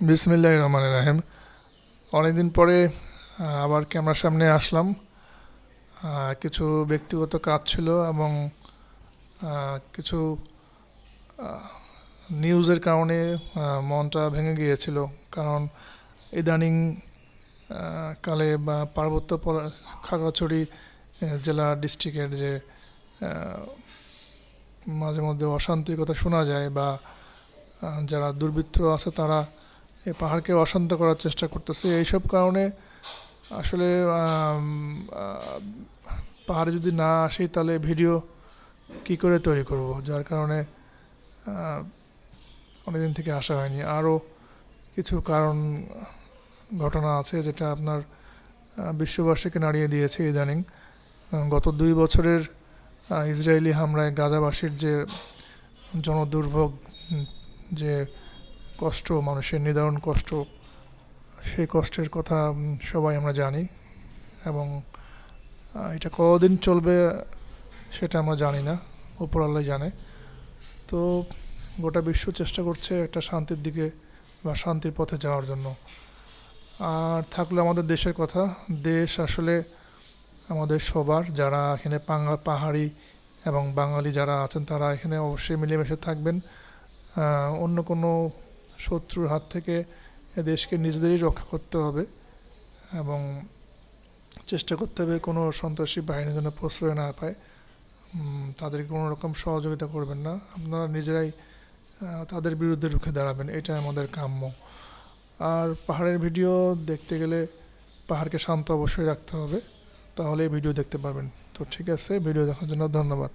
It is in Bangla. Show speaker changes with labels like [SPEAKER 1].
[SPEAKER 1] বিসমিল্লাহ রহমান রাহিম। অনেকদিন পরে আবার ক্যামেরার সামনে আসলাম। কিছু ব্যক্তিগত কাজ ছিল এবং কিছু নিউজের কারণে মনটা ভেঙে গিয়েছিল। কারণ ইদানিং কালে বা পার্বত্য খাগড়াছড়ি জেলা ডিস্ট্রিক্টের যে মাঝে মধ্যে অশান্তির কথা শোনা যায় বা যারা দুর্বৃত্ত আছে তারা এই পাহাড়কে অশান্ত করার চেষ্টা করতেছে। এইসব কারণে আসলে পাহাড়ে যদি না আসি তাহলে ভিডিও কি করে তৈরি করব? যার কারণে অনেকদিন থেকে আসা হয়নি। আরও কিছু কারণ, ঘটনা আছে যেটা আপনার বিশ্ববাসীকে নাড়িয়ে দিয়েছে ইদানিং। গত দুই বছরের ইসরায়েলি হামলায় গাজাবাসীর যে জনদুর্ভোগ, যে কষ্ট, মানুষের নিদারুণ কষ্ট, সেই কষ্টের কথা সবাই আমরা জানি এবং এটা কতদিন চলবে সেটা আমরা জানি না উপরাল্লাই জানে। তো গোটা বিশ্ব চেষ্টা করছে একটা শান্তির দিকে বা শান্তির পথে যাওয়ার জন্য। আর থাকল আমাদের দেশের কথা, দেশ আসলে আমাদের সবার, যারা এখানে পাঙ্গা পাহাড়ি এবং বাঙালি যারা আছেন তারা এখানে অবশ্যই মিলেমিশে থাকবেন। অন্য কোনো শত্রুর হাত থেকে দেশকে নিজেদেরই রক্ষা করতে হবে এবং চেষ্টা করতে হবে কোনো সন্ত্রাসী বাহিনী যেন প্রশ্রয় না পায়। উম, তাদেরকে কোনো রকম সহযোগিতা করবেন না। আপনারা নিজেরাই তাদের বিরুদ্ধে রুখে দাঁড়াবেন। এটা আমাদের কাম্য। আর পাহাড়ের ভিডিও দেখতে গেলে পাহাড়কে শান্ত অবশ্যই রাখতে হবে। তাহলে ভিডিও দেখতে পারবেন। তো ঠিক আছে ভিডিও দেখার জন্য ধন্যবাদ।